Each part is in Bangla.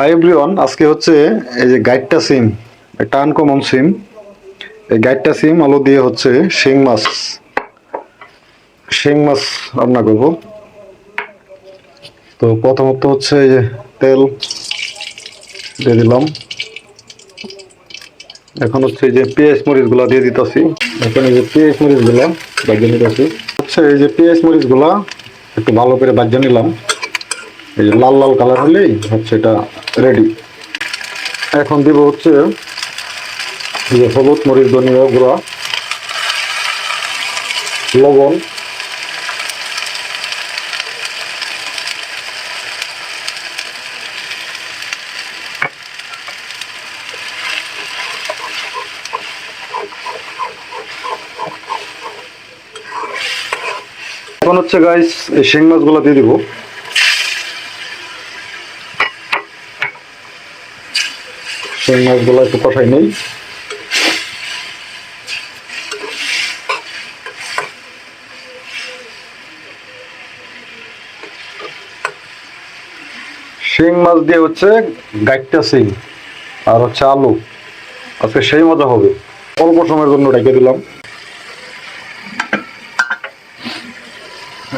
হাই এভরিওয়ান আজকে হচ্ছে এই যে গাইডটা সিম, একটা আনকমন সিম। এই গাইডটা সিম আলু দিয়ে হচ্ছে শিং মাছ। শিং মাছ রান্না করব। তো প্রথমত হচ্ছে এই যে তেল দিয়ে দিলাম। এখন হচ্ছে এই যে পেঁয়াজ মরিচগুলা দিয়ে দিতেছি। এখন এই যে পেঁয়াজ মরিচগুলা বাজিয়ে নিতেছি হচ্ছে এই যে পেঁয়াজ মরিচগুলা একটু ভালো করে বাজিয়ে নিলাম। এই যে লাল লাল কালার হলেই হচ্ছে এটা রেডি এখন দিব হচ্ছে যে হলুদ, মরিচ, ধনিয়া গুঁড়া, লবণ। এখন হচ্ছে গাইস এই শিং মাছগুলো দিয়ে দিব। শিং মাছগুলো একটু কষাই নেই। শিং মাছ দিয়ে হচ্ছে গাইটটা শিং আর হচ্ছে আলু। আজকে সেই মজা হবে। অল্প সময়ের জন্য রেখে দিলাম।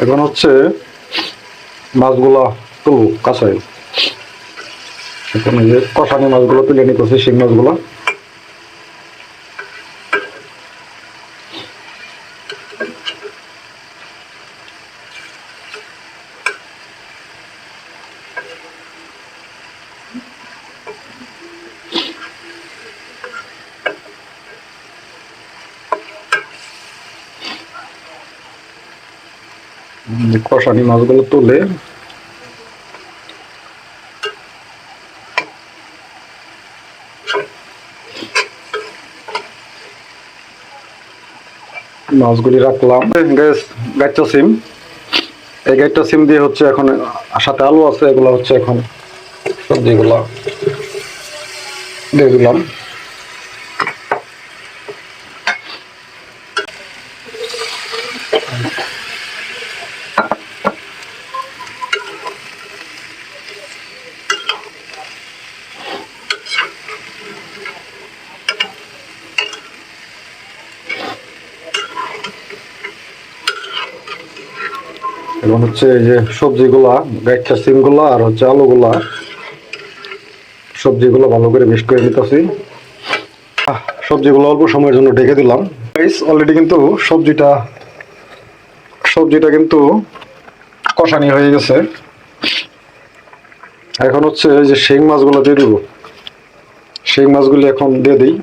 এখন হচ্ছে মাছগুলা তুলব, কাঁচাই। এখন এই যে কষানি মাছগুলো তুলে নিতেছে শিং মাছগুলো। কষানি মাছগুলো তুলে মাছগুলি রাখলাম। গ্যাস গাইটটা সিম। এই গাইটা সিম দিয়ে হচ্ছে এখন সাথে আলু আছে, এগুলো হচ্ছে এখন সবজিগুলো দিয়ে দিলাম। এবং হচ্ছে এই যে সবজিগুলা গাইটটা সিমগুলা আর হচ্ছে আলুগুলা, সবজিগুলো ভালো করে মিক্স করে নিতেছি। সবজিগুলো অল্প সময়ের জন্য ঢেকে দিলাম। অলরেডি কিন্তু সবজিটা সবজিটা কিন্তু কষানি হয়ে গেছে। এখন হচ্ছে এই যে শিং মাছগুলো দিয়ে দিব। শিং মাছগুলি এখন দিয়ে দিই।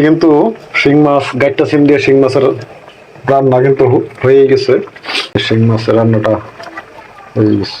এটি কিন্তু শিং মাছ, গাইটটা সিম দিয়ে শিং মাছের রান্না কিন্তু হয়ে গেছে। শিং মাছের রান্নাটা হয়ে গেছে।